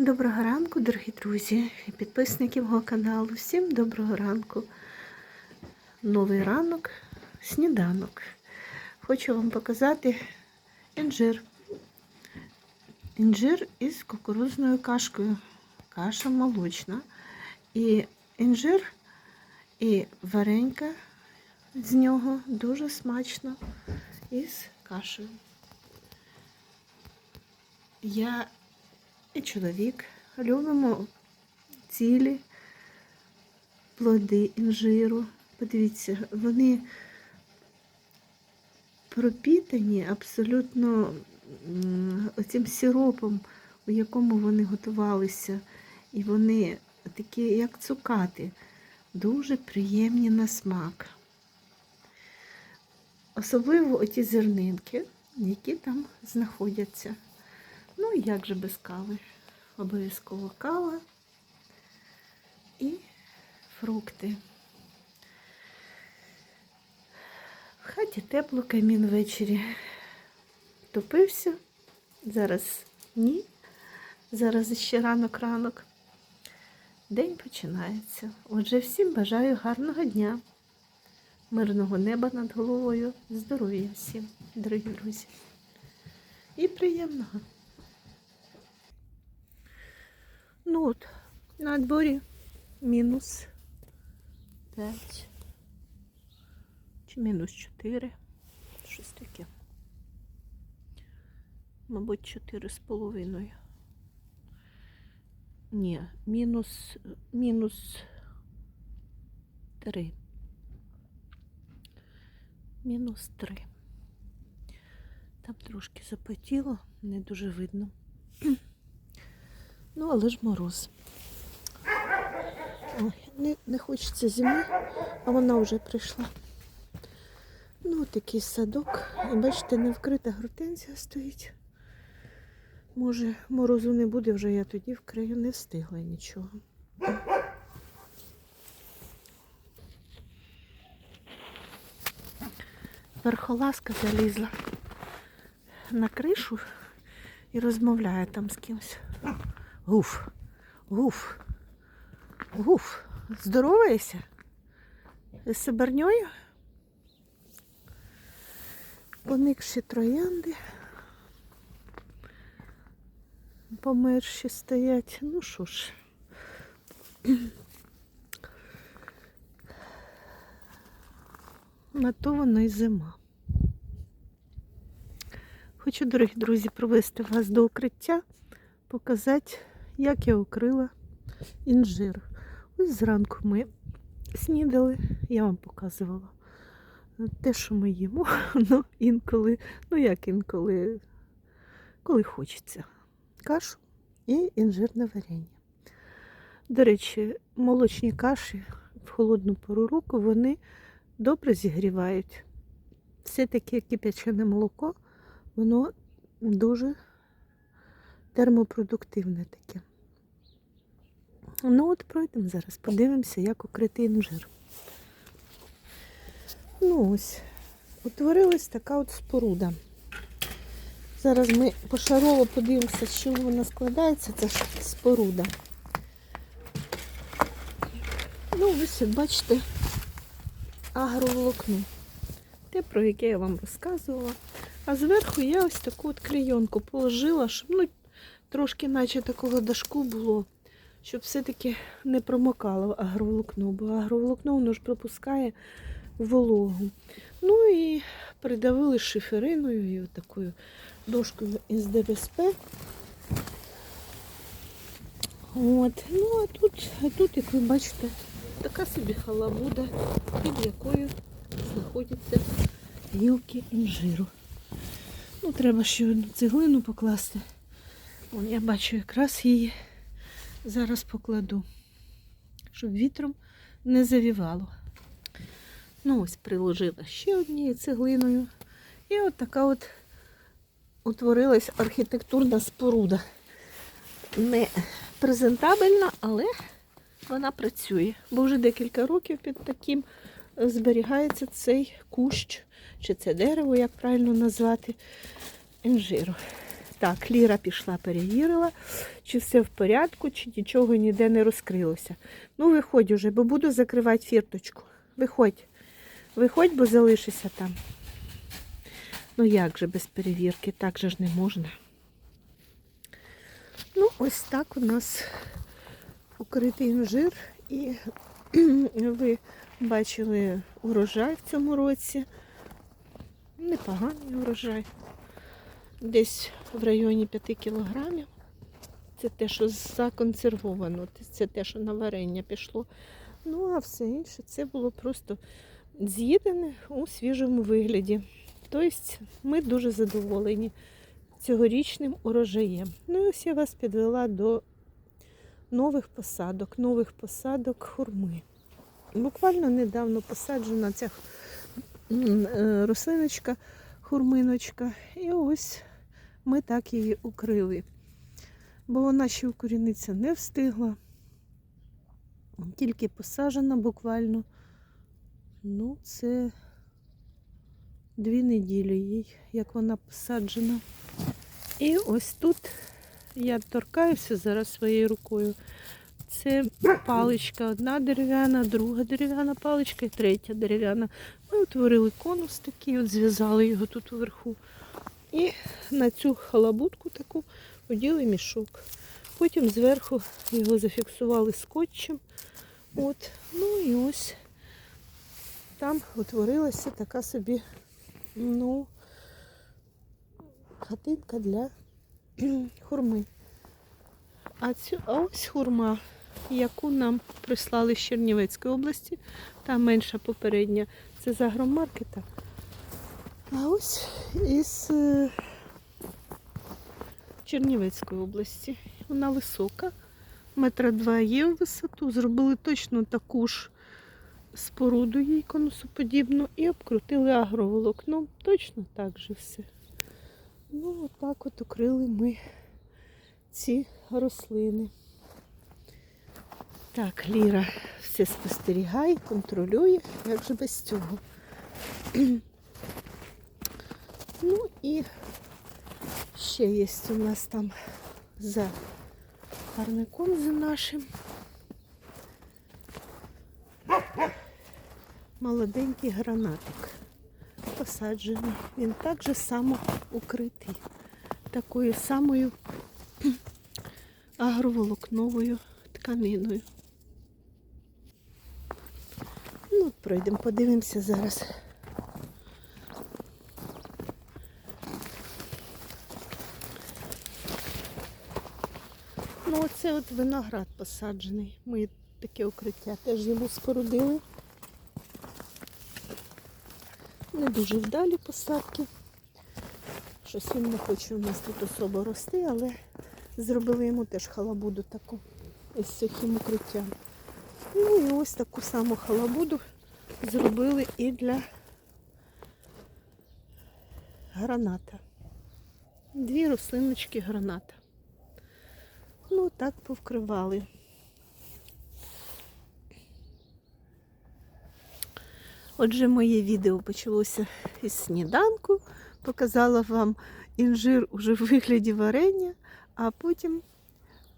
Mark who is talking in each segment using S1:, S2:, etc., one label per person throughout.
S1: Доброго ранку, дорогі друзі і підписники мого каналу. Всім доброго ранку. Новий ранок, сніданок. Хочу вам показати інжир. Інжир із кукурузною кашкою. Каша молочна. І інжир, і варенька з нього дуже смачно із кашею. Я і чоловік любимо цілі плоди інжиру. Подивіться, вони пропітані абсолютно оцим сиропом, у якому вони готувалися. І вони такі, як цукати, дуже приємні на смак. Особливо оті зернинки, які там знаходяться. Ну, і як же без кави? Обов'язково кава і фрукти. В хаті тепло камін ввечері топився. Зараз ні. Зараз ще ранок-ранок. День починається. Отже, всім бажаю гарного дня, мирного неба над головою, здоров'я всім, дорогі друзі. І приємного. Ну от, на дворі мінус 5 чи мінус 4. Щось таке. Мабуть, 4 з половиною. Ні, мінус, мінус 3. Мінус 3. Там трошки запотіло, не дуже видно. Ну, але ж мороз. Ой, не, не хочеться зими, а вона вже прийшла. Ну, такий садок. І бачите, не вкрита гортензія стоїть. Може, морозу не буде, вже я тоді вкрию, не встигла нічого. Верхолазка залізла на кришу і розмовляє там з кимось. Гуф, гуф, гуф. Здороваєшся? З сибарньою? Поникші троянди. Померші стоять. Ну що ж. На то воно й зима. Хочу, дорогі друзі, провести вас до укриття, показати, як я укрила інжир. Ось зранку ми снідали, я вам показувала те, що ми їмо, ну інколи, ну як інколи, коли хочеться. Кашу і інжирне варення. До речі, молочні каші в холодну пору року вони добре зігрівають. Все таке кипячене молоко, воно дуже термопродуктивне таке. Ну от пройдемо зараз, подивимося, як укрити інжир. Ну ось, утворилась така от споруда. Зараз ми пошарово подивимося, з чого вона складається, ця споруда. Ну, ось, бачите, агроволокно. Те, про яке я вам розказувала. А зверху я ось таку от клейонку положила, щоб ну, трошки наче такого дашку було, щоб все-таки не промокало агроволокно, бо агроволокно воно ж пропускає вологу. Ну і придавили шифериною і такою дошкою із ДБСП. От. Ну а тут, тут, як ви бачите, така собі халабуда, під якою знаходяться гілки інжиру. Ну, треба ще одну цеглину покласти. Вон, я бачу, якраз її зараз покладу, щоб вітром не завівало. Ну, ось приложила ще однією цеглиною. І от така от утворилась архітектурна споруда. Не презентабельна, але вона працює. Бо вже декілька років під таким зберігається цей кущ, чи це дерево, як правильно назвати, інжиру. Так, Ліра пішла, перевірила, чи все в порядку, чи нічого ніде не розкрилося. Ну, виходь уже, бо буду закривати фірточку. Виходь. Виходь, бо залишися там. Ну як же без перевірки, так же ж не можна. Ну, ось так у нас укритий інжир. І ви бачили урожай в цьому році. Непоганий урожай. Десь в районі 5 кілограмів. Це те, що законсервовано, це те, що на варення пішло. Ну, а все інше це було просто з'їдене у свіжому вигляді. Тобто ми дуже задоволені цьогорічним урожаєм. Ну і ось я вас підвела до нових посадок, нових посадок хурми. Буквально недавно посаджена ця е, рослиночка, хурминочка. І ось ми так її укрили. Бо вона ще укорінитися не встигла. Тільки посаджена буквально. Ну, це дві неділі їй, як вона посаджена. І ось тут я торкаюся зараз своєю рукою. Це паличка, одна дерев'яна, друга дерев'яна паличка і третя дерев'яна. Ми утворили конус такий, от зв'язали його тут уверху. І на цю халабутку таку оділи мішок. Потім зверху його зафіксували скотчем. От. Ну і ось там утворилася така собі, ну, хатинка для хурми. А, цю, а ось хурма, яку нам прислали з Чернівецької області, та менша попередня, це з агромаркета. А ось із е, Чернівецької області. Вона висока, метра два є в висоту. Зробили точно таку ж споруду їй конусоподібну і обкрутили агроволокном. Точно так же все. Ну, отак от укрили ми ці рослини. Так, Ліра все спостерігає, контролює, як же без цього. Ну і ще є у нас там за парником за нашим. Молоденький гранатик посаджений. Він так же само укритий такою самою агроволокновою тканиною. Ну, пройдемо, подивимося зараз. Ну, оце от виноград посаджений. Ми таке укриття теж йому спорудили. Не дуже вдалі посадки. Щось він не хоче у нас тут особо рости, але зробили йому теж халабуду таку із сухим укриттям. Ну і ось таку саму халабуду зробили і для граната. Дві рослиночки граната. Ну, так повкривали. Отже, моє відео почалося із сніданку. Показала вам інжир уже в вигляді варення, а потім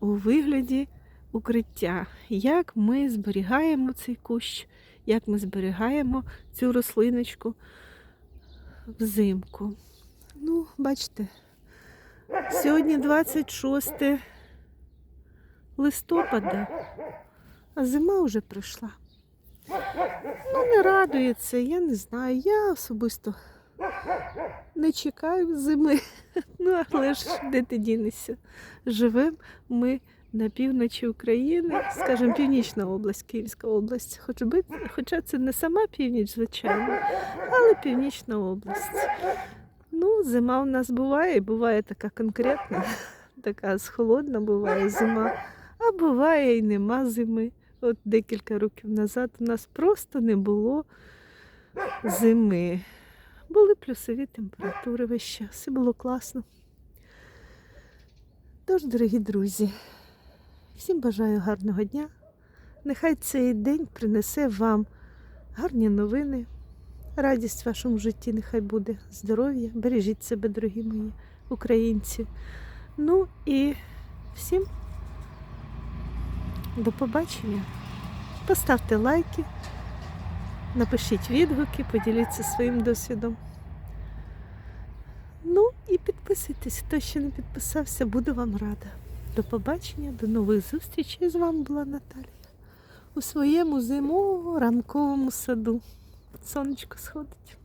S1: у вигляді укриття. Як ми зберігаємо цей кущ, як ми зберігаємо цю рослиночку взимку. Ну, бачите, сьогодні 26 листопада, а зима вже прийшла. Ну, не радується, я не знаю. Я особисто не чекаю зими. Ну, але ж де ти дінешся? Живемо ми на півночі України, скажімо, Північна область, Київська область. Хоч би, хоча це не сама північ, звичайно, але Північна область. Ну, зима у нас буває, буває така конкретна, така холодна буває зима, а буває і нема зими. От декілька років назад у нас просто не було зими. Були плюсові температури весь час. Все було класно. Тож, дорогі друзі, всім бажаю гарного дня. Нехай цей день принесе вам гарні новини, радість в вашому житті, нехай буде, здоров'я. Бережіть себе, дорогі мої. українці. Ну і всім до побачення. Поставте лайки, напишіть відгуки, поділіться своїм досвідом. Ну і підписуйтесь, хто ще не підписався, буду вам рада. До побачення, до нових зустрічей. З вами була Наталія у своєму зимовому ранковому саду. Сонечко сходить.